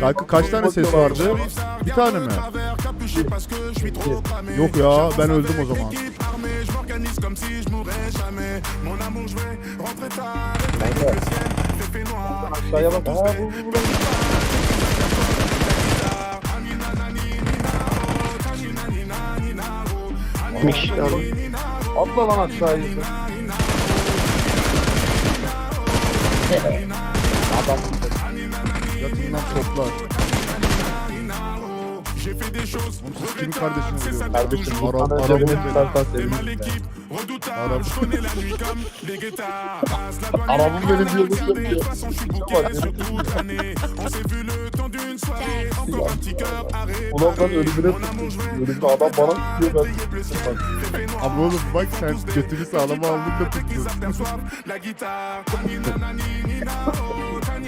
Kanka kaç tane ses vardı? Bir tane mi? Yok ya ben öldüm o zaman. Aşağıya bak. Aa bu bu bu. Miş. Atla lan aşağıya. Yatından toplar. Kimin kardeşini vuruyorsunuz? Kardeşim Arap, Arap, Arap, tutarsan sevinirim ben. Arap. Arabım benim diye bir şey yok. Bak, Ulan ben ölümüne. Ölümde adam bana tutuyor ben. Ama oğlum bak sen götünü sağlama aldın da tuttun.